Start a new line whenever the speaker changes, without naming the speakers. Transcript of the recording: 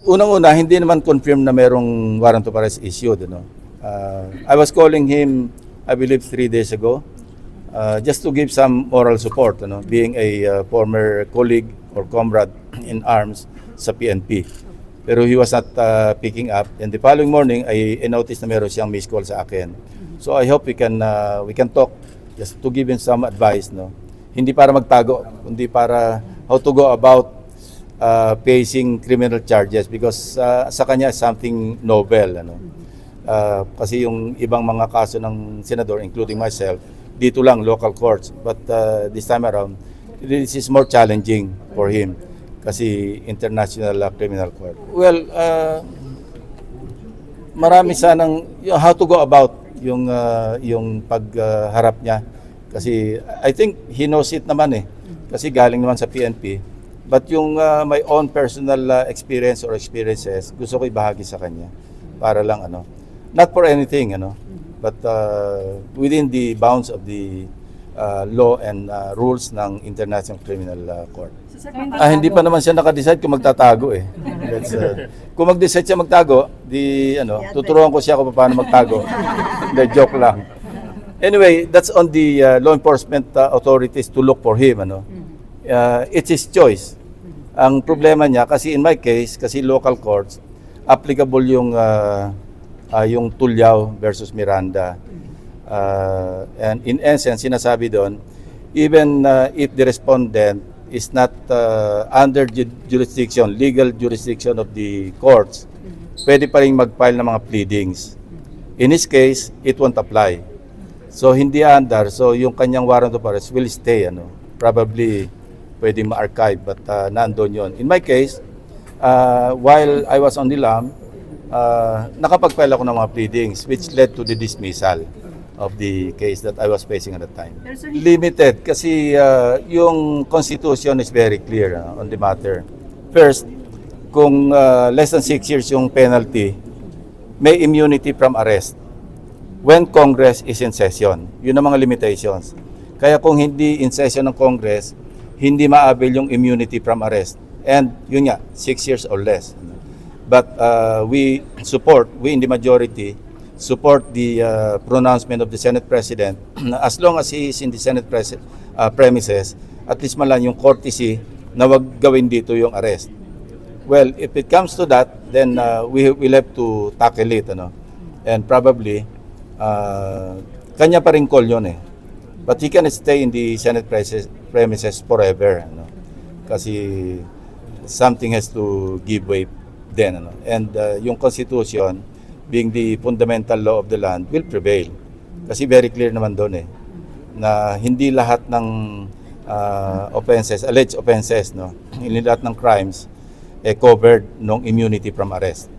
Unang-una, hindi naman confirm na merong warrant of arrest issued. Ano? Uh, I was calling him, I believe, three days ago, uh, just to give some moral support, ano? being a uh, former colleague or comrade in arms sa PNP. Pero he was not uh, picking up. And the following morning, I, I noticed na meron siyang missed call sa akin. So I hope we can uh, we can talk just to give him some advice. No? Hindi para magtago, kundi para how to go about uh, facing criminal charges because uh, sa kanya something novel ano. Uh, kasi yung ibang mga kaso ng senador including myself dito lang local courts. But uh, this time around this is more challenging for him kasi international uh, criminal court. Well uh, marami sanang how to go about yung uh, yung pagharap niya. Kasi I think he knows it naman eh. Kasi galing naman sa PNP but yung uh, my own personal uh, experience or experiences gusto ko ibahagi sa kanya para lang ano not for anything ano but uh, within the bounds of the uh, law and uh, rules ng International Criminal uh, Court Ah, hindi pa naman siya nakadecide kung magtatago eh. That's, uh, kung mag-decide siya magtago, di ano, tuturuan ko siya kung paano magtago. Hindi, joke lang. Anyway, that's on the uh, law enforcement uh, authorities to look for him. Ano. Uh, it's his choice. Ang problema niya, kasi in my case, kasi local courts, applicable yung uh, uh, yung Tulyaw versus Miranda. Uh, and in essence, sinasabi doon, even uh, if the respondent is not uh, under ju- jurisdiction, legal jurisdiction of the courts, pwede pa rin mag-file ng mga pleadings. In his case, it won't apply. So hindi under, so yung kanyang warrant of arrest will stay ano. Probably pwede ma-archive but uh, nandoon yon. In my case, uh, while I was on the lam, uh, nakapag-file ako ng mga pleadings which led to the dismissal of the case that I was facing at the time. Limited kasi uh, yung constitution is very clear uh, on the matter. First, kung uh, less than 6 years yung penalty, may immunity from arrest when Congress is in session. Yun ang mga limitations. Kaya kung hindi in session ng Congress, hindi maabil yung immunity from arrest. And yun nga, 6 years or less. But uh, we support, we in the majority, support the uh, pronouncement of the Senate President as long as he is in the Senate pres- uh, premises, at least man lang yung courtesy na wag gawin dito yung arrest. Well, if it comes to that, then uh, we will have to tackle it. Ano? And probably, uh, kanya pa rin call yun eh. But he can stay in the Senate premises, forever. Ano? Kasi something has to give way then. Ano? And uh, yung Constitution, being the fundamental law of the land, will prevail. Kasi very clear naman doon eh, na hindi lahat ng uh, offenses, alleged offenses, no, hindi lahat ng crimes, eh, covered ng immunity from arrest.